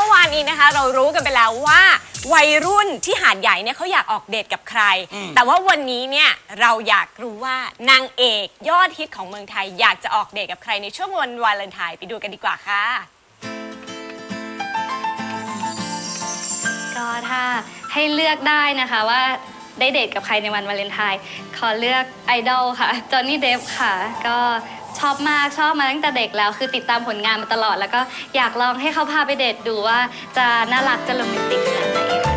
มื่อวานนี้นะคะ เรารู้กันไปแล้วว่าวัยรุ่นที่หาดใหญ่เนี่ยเขาอยากออกเดทกับใคร แต่ว่าวันนี้เนี่ยเราอยากรู้ว่านางเอกยอดฮิตของเมืองไทย อยากจะออกเดทกับใครในช่วงวันวาเลนไทน์ไปดูกันดีกว่าค่ะ ก็ถ้าให้เลือกได้นะคะว่าได้เดทกับใครในวันวาเลนไทน์ขอเลือกไอดอลค่ะจอห์นนี่เดฟค่ะ ก็ ชอบมากชอบมาตั้งแต่เด็กแล้ว คือติดตามผลงานมาตลอด แล้วก็อยากลองให้เขาพาไปเดทดูว่าจะน่ารักจะโรแมนติกขนาดไหนค่ะ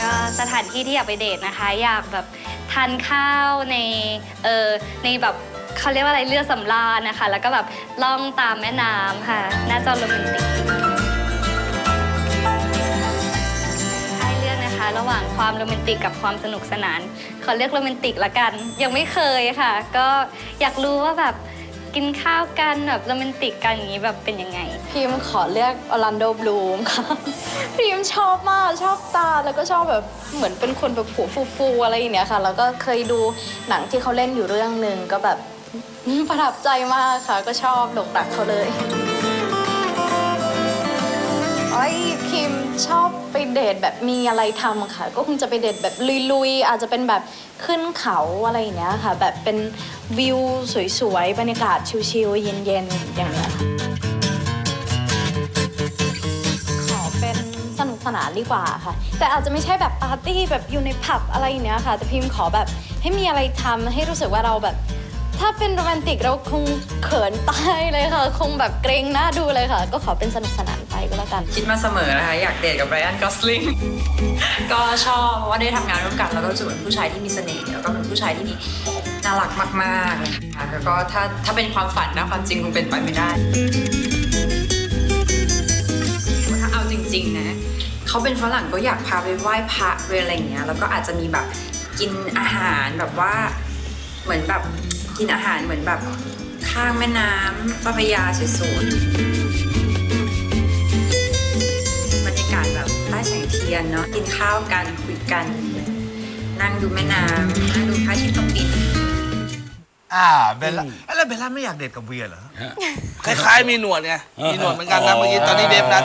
ก็สถานที่ที่อยากไปเดทนะคะ อยากแบบทานข้าวในเออในแบบเขาเรียกว่าอะไรเรือสำราญนะคะ แล้วก็แบบล่องตามแม่น้ำค่ะน่าจะโรแมนติก ความโรแมนติกกับความสนุกสนาน ขอเลือกโรแมนติกละกัน ยังไม่เคยค่ะ ก็อยากรู้ว่าแบบกินข้าวกันแบบโรแมนติกกันอย่างนี้แบบเป็นยังไง พิมขอเลือกออร์แลนโดบลูมค่ะ พิมชอบมากชอบตาแล้วก็ชอบแบบเหมือนเป็นคนแบบผัวฟูๆอะไรอย่างเนี้ยค่ะ แล้วก็เคยดูหนังที่เขาเล่นอยู่เรื่องหนึ่งก็แบบประทับใจมากค่ะ ก็ชอบหลงรักเขาเลย เดทแบบมีอะไรทำค่ะ ก็คงจะไปเดทแบบลุยๆ อาจจะเป็นแบบขึ้นเขาอะไรอย่างเงี้ยค่ะ แบบเป็นวิวสวยๆ บรรยากาศชิลๆ เย็นๆ อย่างเงี้ยขอเป็นสนุกสนานดีกว่าค่ะ แต่อาจจะไม่ใช่แบบปาร์ตี้แบบอยู่ในผับอะไรอย่างเนี้ยค่ะ แต่พิมขอแบบให้มีอะไรทำให้รู้สึกว่าเราแบบถ้าเป็นโรแมนติกเราคงเขินตายเลยค่ะ คงแบบเกรงหน้าดูเลยค่ะ ก็ขอเป็นสนุกสนาน ก็แล้วกัน คิดมาเสมอนะคะ อยากเดทกับไรอันกอสลิง ก็ชอบเพราะว่าได้ทำงานร่วมกัน แล้วก็รู้สึกเป็นผู้ชายที่มีเสน่ห์แล้วก็เป็นผู้ชายที่มีน่ารักมากๆนะคะแล้วก็ถ้าถ้าเป็นความฝันนะความจริงคงเป็นไปไม่ได้ ถ้าเอาจริง ๆ นะ เขาเป็นฝรั่งก็อยากพาไปไหว้พระไปอะไรอย่างเงี้ยแล้วก็อาจจะมีแบบกินอาหารแบบว่าเหมือนแบบกินอาหารเหมือนแบบข้างแม่น้ำเจ้าพระยาสวยๆ เทียนเนาะกินข้าวกันคุยกัน นั่งดูแม่น้ำนั่งดูพระอาทิตย์ตกดิน อ่าเบลล่าเอ้ยแล้วเบลล่าไม่อยากเดทกับเวียเหรอ คล้ายๆมีหนวดไง มีหนวดเหมือนกันนะเมื่อกี้ตอนนี้เดฟนะ